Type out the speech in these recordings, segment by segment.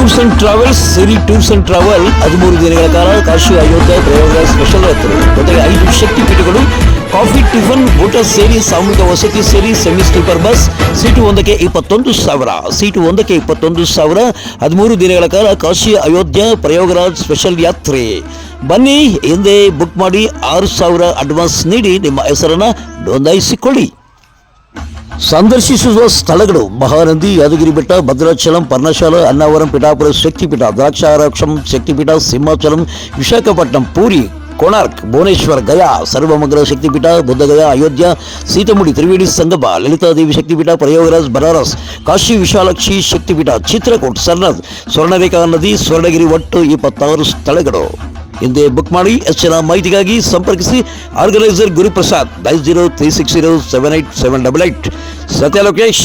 Tours and travels, Siri, tours and travel, ಹದಿಮೂರು ದಿನಗಳ ಕಾಲ ಕಾಶಿ ಅಯೋಧ್ಯ ಪ್ರಯೋಗ ಸ್ಪೆಷಲ್ ಯಾತ್ರೆ. ಜೊತೆಗೆ ಐದು ಶಕ್ತಿ ಪೀಠಗಳು, ಕಾಫಿ ಟಿಫನ್ ಊಟ ಸೇರಿ, ಸಾಮೂಹಿಕ ವಸತಿ ಸೇರಿ ಸೆಮಿ ಸ್ಲೀಪರ್ ಬಸ್ ಸೀಟು ಒಂದಕ್ಕೆ ಇಪ್ಪತ್ತೊಂದು ಸಾವಿರ. ಸೀಟು ಒಂದಕ್ಕೆ ಇಪ್ಪತ್ತೊಂದು ಸಾವಿರ, ಹದಿಮೂರು ದಿನಗಳ ಕಾಲ ಕಾಶಿ ಅಯೋಧ್ಯ ಪ್ರಯೋಗರಾಜ್ ಸ್ಪೆಷಲ್ ಯಾತ್ರೆ. ಬನ್ನಿ, ಹಿಂದೆ ಬುಕ್ ಮಾಡಿ ಆರು ಸಾವಿರ ಅಡ್ವಾನ್ಸ್ ನೀಡಿ ನಿಮ್ಮ ಹೆಸರನ್ನು ನೋಂದಾಯಿಸಿಕೊಳ್ಳಿ. ಸಂದರ್ಶಿಸುವ ಸ್ಥಳಗಳು ಮಹಾನಂದಿ ಯಾದಗಿರಿ ಬೆಟ್ಟ ಭದ್ರಾಚಲಂ ಪರ್ಣಶಾಲ ಅನ್ನಾವರಂ ಪಿಠಾಪುರ ಶಕ್ತಿಪೀಠ ದ್ರಾಕ್ಷಾರಾಕ್ಷಂ ಶಕ್ತಿಪೀಠ ಸಿಂಹಾಚಲಂ ವಿಶಾಖಪಟ್ಟಣಂ ಪೂರಿ ಕೋಣಾರ್ಕ್ ಭುವನೇಶ್ವರ್ ಗಯಾ ಸರ್ವಮಂಗಲ ಶಕ್ತಿಪೀಠ ಬುದ್ಧಗಯಾ ಅಯೋಧ್ಯ ಸೀತಮುಡಿ ತ್ರಿವೇಣಿ ಸಂಗಮ ಲಲಿತಾದೇವಿ ಶಕ್ತಿಪೀಠ ಪ್ರಯೋಗರಾಜ್ ಬನಾರಸ್ ಕಾಶಿ ವಿಶಾಲಾಕ್ಷಿ ಶಕ್ತಿಪೀಠ ಚಿತ್ರಕೂಟ್ ಸರ್ನದ್ ಸ್ವರ್ಣರೇಖಾ ನದಿ ಸ್ವರ್ಣಗಿರಿ ಒಟ್ಟು ಇಪ್ಪತ್ತಾರು ಸ್ಥಳಗಳು ಹಿಂದೆ ಬುಕ್ ಮಾಡಿ ಹೆಚ್ಚಿನ ಮಾಹಿತಿಗಾಗಿ ಸಂಪರ್ಕಿಸಿ organiser Guruprasad nine zero three six zero seven eight seven double eight Satya Lokesh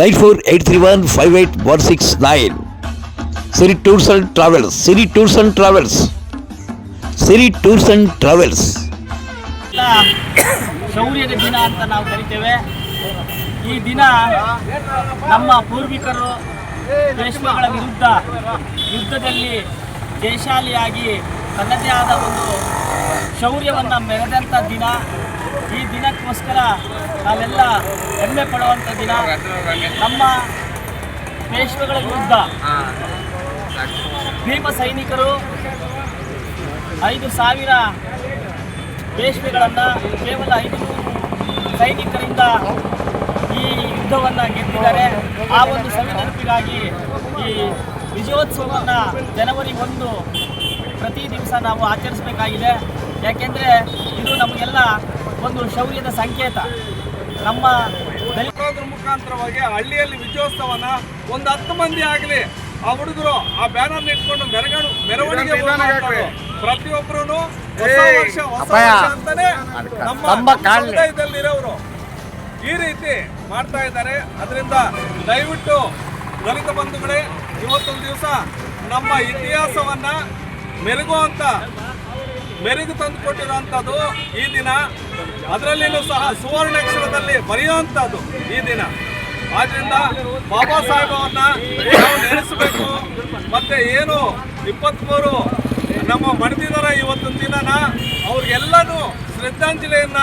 nine four eight three one five eight one six nine Siri tours and travels, Siri tours and travels, Siri tours and travels. ಶೌರ್ಯದ ದಿನ ಅಂತ ನಾವು ಕರಿತೇವೆ. ಈ ದಿನ ನಮ್ಮ ಪೂರ್ವಿಕರು ರೇಷ್ಮೆಗಳ ವಿರುದ್ಧ ಯುದ್ಧದಲ್ಲಿ ಜಯಶಾಲಿಯಾಗಿ ತನ್ನದೇ ಆದ ಒಂದು ಶೌರ್ಯವನ್ನು ಮೆರೆದಂಥ ದಿನ. ಈ ದಿನಕ್ಕೋಸ್ಕರ ನಾವೆಲ್ಲ ಹೆಮ್ಮೆ ಪಡುವಂಥ ದಿನ. ನಮ್ಮ ದೇಶಗಳ ವಿರುದ್ಧ ಭೀಮ ಸೈನಿಕರು ಐದು ಸಾವಿರ ಪೇಶ್ವೆಗಳನ್ನು ಕೇವಲ ಐದು ಸೈನಿಕರಿಂದ ಈ ಯುದ್ಧವನ್ನು ಗೆದ್ದಿದ್ದಾರೆ. ಆ ಒಂದು ಸವಿನೆನಪಿಗಾಗಿ ಈ ವಿಜಯೋತ್ಸವವನ್ನು ಜನವರಿ ಒಂದು ಪ್ರತಿ ದಿವಸ ನಾವು ಆಚರಿಸಬೇಕಾಗಿದೆ. ಯಾಕೆಂದರೆ ಇದು ನಮಗೆಲ್ಲ ಒಂದು ಶೌರ್ಯದ ಸಂಕೇತ. ನಮ್ಮ ದಲಿತ ಮಾಡೋದ್ರ ಮುಖಾಂತರವಾಗಿ ಹಳ್ಳಿಯಲ್ಲಿ ವಿಜಯೋತ್ಸವನ ಒಂದು ಹತ್ತು ಮಂದಿ ಆಗಲಿ ಆ ಹುಡುಗರು ಆ ಬ್ಯಾನರ್ ಇಟ್ಕೊಂಡು ಮೆರಗಣ ಮೆರವಣಿಗೆ ಪ್ರತಿಯೊಬ್ಬರು ಅಂತಾನೆ ನಮ್ಮ ಸಮುದಾಯದಲ್ಲಿರೋರು ಈ ರೀತಿ ಮಾಡ್ತಾ ಇದ್ದಾರೆ. ಅದರಿಂದ ದಯವಿಟ್ಟು ದಲಿತ ಬಂಧುಗಳೇ ಇವತ್ತೊಂದು ದಿವಸ ನಮ್ಮ ಇತಿಹಾಸವನ್ನ ಮೆರುಗು ತಂದು ಕೊಟ್ಟಿರುವಂಥದ್ದು ಈ ದಿನ. ಅದರಲ್ಲಿಯೂ ಸಹ ಸುವರ್ಣಾಕ್ಷರದಲ್ಲಿ ಬರೆಯುವಂಥದ್ದು ಈ ದಿನ. ಆದ್ರಿಂದ ಬಾಬಾ ಸಾಹೇಬ್ ನಾವು ನೆನೆಸಬೇಕು. ಮತ್ತೆ ಏನು ಇಪ್ಪತ್ತ್ಮೂರು ನಮ್ಮ ಮಡಿದಿದಾರ ಇವತ್ತು ದಿನನ ಅವ್ರಿಗೆಲ್ಲನೂ ಶ್ರದ್ಧಾಂಜಲಿಯನ್ನ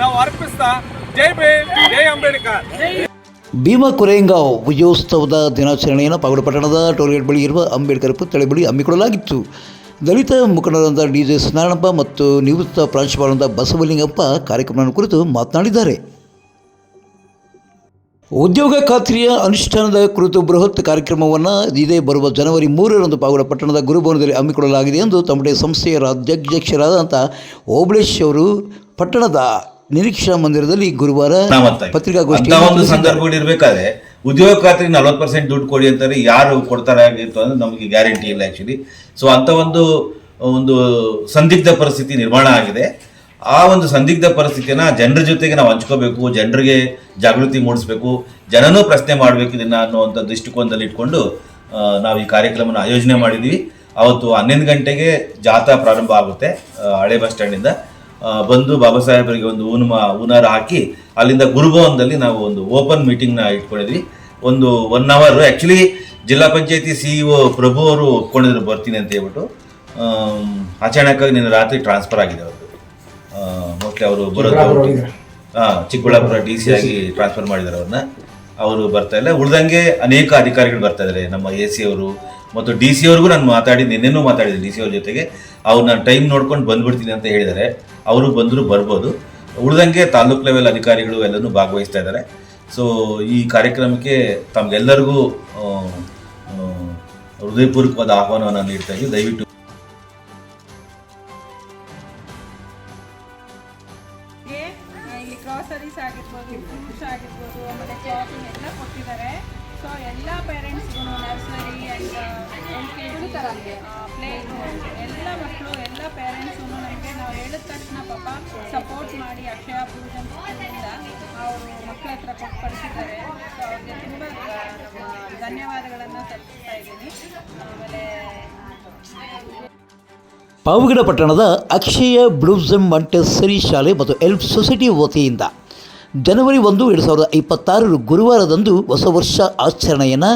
ನಾವು ಅರ್ಪಿಸ್ತಾ ಜೈ ಭೀಮ್ ಜೈ ಅಂಬೇಡ್ಕರ್. ಭೀಮಾ ಕೊರೆಯಂಗಾವ್ ವಿಜಯೋತ್ಸವದ ದಿನಾಚರಣೆಯನ್ನು ಪಾವಗಡ ಪಟ್ಟಣದ ಟೋಲ್ಗೇಟ್ ಬಳಿ ಇರುವ ಅಂಬೇಡ್ಕರ್ ಪುತ್ಥಳಿ ಬಳಿ ಹಮ್ಮಿಕೊಳ್ಳಲಾಗಿತ್ತು. ದಲಿತ ಮುಖಂಡರಾದ ಡಿ ಜೆ ನಾರಾಯಣಪ್ಪ ಮತ್ತು ನಿವೃತ್ತ ಪ್ರಾಂಶುಪಾಲರಾದ ಬಸವಲಿಂಗಪ್ಪ ಕಾರ್ಯಕ್ರಮವನ್ನು ಕುರಿತು ಮಾತನಾಡಿದ್ದಾರೆ ಉದ್ಯೋಗ ಖಾತ್ರಿಯ ಅನುಷ್ಠಾನದ ಕುರಿತು ಬೃಹತ್ ಕಾರ್ಯಕ್ರಮವನ್ನು ಇದೇ ಬರುವ ಜನವರಿ ಮೂರರಂದು ಪಾವಗಡ ಪಟ್ಟಣದ ಗುರುಭವನದಲ್ಲಿ ಹಮ್ಮಿಕೊಳ್ಳಲಾಗಿದೆ ಎಂದು ತಮ್ಮಡೆ ಸಂಸ್ಥೆಯ ರಾಜ್ಯಾಧ್ಯಕ್ಷರಾದಂಥ ಓಬಳೇಶ್ ಅವರು ಪಟ್ಟಣದ ನಿರೀಕ್ಷಾ ಮಂದಿರದಲ್ಲಿ ಗುರುವಾರ. ಪತ್ರಿಕಾಗೋಷ್ಠಿ ಉದ್ಯೋಗ ಖಾತ್ರಿ ನಲ್ವತ್ತು ಪರ್ಸೆಂಟ್ ದುಡ್ಡು ಕೊಡಿ ಅಂತಾರೆ. ಯಾರು ಕೊಡ್ತಾರೆ ಆಗಿತ್ತು ಅಂದ್ರೆ ನಮಗೆ ಗ್ಯಾರಂಟಿ ಇಲ್ಲ ಆ್ಯಕ್ಚುಲಿ ಸೊ ಅಂತ ಒಂದು ಒಂದು ಸಂದಿಗ್ಧ ಪರಿಸ್ಥಿತಿ ನಿರ್ಮಾಣ ಆಗಿದೆ. ಆ ಒಂದು ಸಂದಿಗ್ಧ ಪರಿಸ್ಥಿತಿಯನ್ನ ಜನರ ಜೊತೆಗೆ ನಾವು ಹಂಚ್ಕೋಬೇಕು, ಜನರಿಗೆ ಜಾಗೃತಿ ಮೂಡಿಸ್ಬೇಕು, ಜನನೂ ಪ್ರಶ್ನೆ ಮಾಡಬೇಕು ಇದನ್ನು ಅನ್ನುವಂಥ ದೃಷ್ಟಿಕೋನದಲ್ಲಿ ಇಟ್ಕೊಂಡು ನಾವು ಈ ಕಾರ್ಯಕ್ರಮನ ಆಯೋಜನೆ ಮಾಡಿದ್ದೀವಿ. ಅವತ್ತು ಹನ್ನೊಂದು ಗಂಟೆಗೆ ಜಾಥಾ ಪ್ರಾರಂಭ ಆಗುತ್ತೆ ಹಳೆ ಬಸ್ ಸ್ಟ್ಯಾಂಡಿಂದ. ಬಂದು ಬಾಬಾ ಸಾಹೇಬರಿಗೆ ಒಂದು ಊನುಮ ಊನಾರ ಹಾಕಿ ಅಲ್ಲಿಂದ ಗುರುಭವನದಲ್ಲಿ ನಾವು ಒಂದು ಓಪನ್ ಮೀಟಿಂಗ್ನ ಇಟ್ಕೊಂಡಿದ್ವಿ. ಒಂದು ಒನ್ ಅವರ್ ಆ್ಯಕ್ಚುಲಿ ಜಿಲ್ಲಾ ಪಂಚಾಯತಿ ಓ ಪ್ರಭು ಅವರು ಒಪ್ಕೊಂಡಿದ್ರು ಬರ್ತೀನಿ ಅಂತ ಹೇಳ್ಬಿಟ್ಟು. ಅಚಾನಕ್ಕಾಗಿ ನಿನ್ನೆ ರಾತ್ರಿ ಟ್ರಾನ್ಸ್ಫರ್ ಆಗಿದೆ ಅವರು ಮೋಸ್ಟ್ಲಿ ಅವರು ಬರೋದು ಹಾಂ ಚಿಕ್ಕಬಳ್ಳಾಪುರ ಡಿ ಸಿ ಆಗಿ ಟ್ರಾನ್ಸ್ಫರ್ ಮಾಡಿದ್ದಾರೆ ಅವ್ರನ್ನ. ಅವರು ಬರ್ತಾ ಇಲ್ಲ. ಉಳ್ದಂಗೆ ಅನೇಕ ಅಧಿಕಾರಿಗಳು ಬರ್ತಾ ಇದ್ದಾರೆ ನಮ್ಮ ಎ ಸಿ ಅವರು ಮತ್ತು ಡಿ ಸಿ ಅವ್ರಿಗೂ ನಾನು ಮಾತಾಡಿ, ನಿನ್ನೆನೂ ಮಾತಾಡಿದೆ ಡಿ ಸಿ ಅವ್ರ ಜೊತೆಗೆ. ಅವ್ರು ನಾನು ಟೈಮ್ ನೋಡ್ಕೊಂಡು ಬಂದ್ಬಿಡ್ತೀನಿ ಅಂತ ಹೇಳಿದ್ದಾರೆ. ಅವರು ಬಂದರೂ ಬರ್ಬೋದು. ಉಳಿದಂಗೆ ತಾಲೂಕ್ ಲೆವೆಲ್ ಅಧಿಕಾರಿಗಳು ಎಲ್ಲನೂ ಭಾಗವಹಿಸ್ತಾ ಇದ್ದಾರೆ. ಸೊ ಈ ಕಾರ್ಯಕ್ರಮಕ್ಕೆ ತಮಗೆಲ್ಲರಿಗೂ ಹೃದಯಪೂರ್ವಕವಾದ ಆಹ್ವಾನವನ್ನು ನೀಡ್ತಾ ಇದ್ದೀವಿ. ದಯವಿಟ್ಟು ಆಗಿರ್ಬೋದು ಆಗಿರ್ಬೋದು, ಆಮೇಲೆ ಎಲ್ಲ ಕೊಟ್ಟಿದ್ದಾರೆ. ಸೊ ಎಲ್ಲ ಪೇರೆಂಟ್ಸ್ಗೂ nursery and L K G play ಎಲ್ಲ ಮಕ್ಕಳು, ಎಲ್ಲ ಪೇರೆಂಟ್ಸು ನಮಗೆ ನಾವು ಹೇಳಿದ ತಕ್ಷಣ ಪಾಪ ಸಪೋರ್ಟ್ ಮಾಡಿ ಅಕ್ಷಯ ಪೂಜನ್ ಸ್ಕೂಲಿಂದ ಅವರು ಮಕ್ಕಳ ಹತ್ರ ಕೊಟ್ಟು ಕಳಿಸಿದ್ದಾರೆ. ಸೊ ಅವ್ರಿಗೆ ತುಂಬ ಧನ್ಯವಾದಗಳನ್ನು ಸಲ್ಲಿಸ್ತಾ ಇದ್ದೀನಿ. ಆಮೇಲೆ, ಪಾವಗಡ ಪಟ್ಟಣದ ಅಕ್ಷಯ ಬ್ಲೂಸಮ್ ಮಂಟೆಸರಿ ಶಾಲೆ ಮತ್ತು ಎಲ್ಪ್ ಸೊಸೈಟಿ ವತಿಯಿಂದ ಜನವರಿ ಒಂದು, ಎರಡು ಸಾವಿರದ ಇಪ್ಪತ್ತಾರರ ಗುರುವಾರದಂದು ಹೊಸ ವರ್ಷ ಆಚರಣೆಯನ್ನು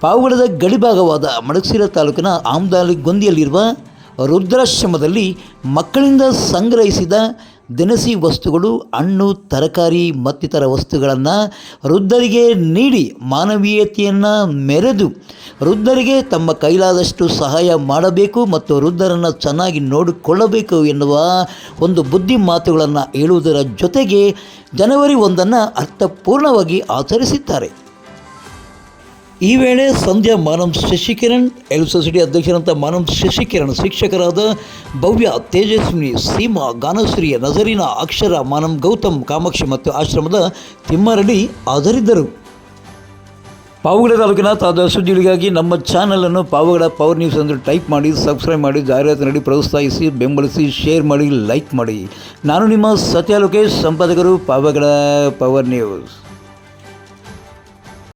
ಪಾವಗಡದ ಗಡಿಭಾಗವಾದ ಮಡಕ್ಸಿರ ತಾಲೂಕಿನ ಆಮ್ದಾಲಿ ಗೊಂದಿಯಲ್ಲಿರುವ ರುದ್ರಾಶ್ರಮದಲ್ಲಿ ಮಕ್ಕಳಿಂದ ಸಂಗ್ರಹಿಸಿದ ದಿನಸಿ ವಸ್ತುಗಳು, ಹಣ್ಣು, ತರಕಾರಿ, ಮತ್ತಿತರ ವಸ್ತುಗಳನ್ನು ವೃದ್ಧರಿಗೆ ನೀಡಿ ಮಾನವೀಯತೆಯನ್ನು ಮೆರೆದು ವೃದ್ಧರಿಗೆ ತಮ್ಮ ಕೈಲಾದಷ್ಟು ಸಹಾಯ ಮಾಡಬೇಕು ಮತ್ತು ವೃದ್ಧರನ್ನು ಚೆನ್ನಾಗಿ ನೋಡಿಕೊಳ್ಳಬೇಕು ಎನ್ನುವ ಒಂದು ಬುದ್ಧಿ ಮಾತುಗಳನ್ನು ಹೇಳುವುದರ ಜೊತೆಗೆ ಜನವರಿ ಒಂದನ್ನು ಅರ್ಥಪೂರ್ಣವಾಗಿ ಆಚರಿಸಿದ್ದಾರೆ. ಈ ವೇಳೆ ಸಂಧ್ಯಾ ಮಾನಂ ಶಶಿಕಿರಣ್ ಎಲ್ ಸೊಸೈಟಿ ಅಧ್ಯಕ್ಷರಂತ ಮಾನಂ ಶಶಿಕಿರಣ್, ಶಿಕ್ಷಕರಾದ ಭವ್ಯ ತೇಜಸ್ವಿನಿ, ಸೀಮಾ ಗಾನಶ್ರೀಯ ನಜರೀನಾ, ಅಕ್ಷರ, ಮಾನಂ ಗೌತಮ್, ಕಾಮಾಕ್ಷಿ ಮತ್ತು ಆಶ್ರಮದ ತಿಮ್ಮರಡಿ ಹಾಜರಿದ್ದರು. ಪಾವಗಡ ತಾಲೂಕಿನ ತಾದ ಸುದ್ದಿಗಳಿಗಾಗಿ ನಮ್ಮ ಚಾನಲನ್ನು ಪಾವಗಡ ಪವರ್ ನ್ಯೂಸ್ ಎಂದು ಟೈಪ್ ಮಾಡಿ, ಸಬ್ಸ್ಕ್ರೈಬ್ ಮಾಡಿ, ಜಾಹೀರಾತು ನೀಡಿ ಪ್ರೋತ್ಸಾಹಿಸಿ, ಬೆಂಬಲಿಸಿ, ಶೇರ್ ಮಾಡಿ, ಲೈಕ್ ಮಾಡಿ. ನಾನು ನಿಮ್ಮ ಸತ್ಯ ಲೋಕೇಶ್, ಸಂಪಾದಕರು ಪಾವಗಡ ಪವರ್ ನ್ಯೂಸ್.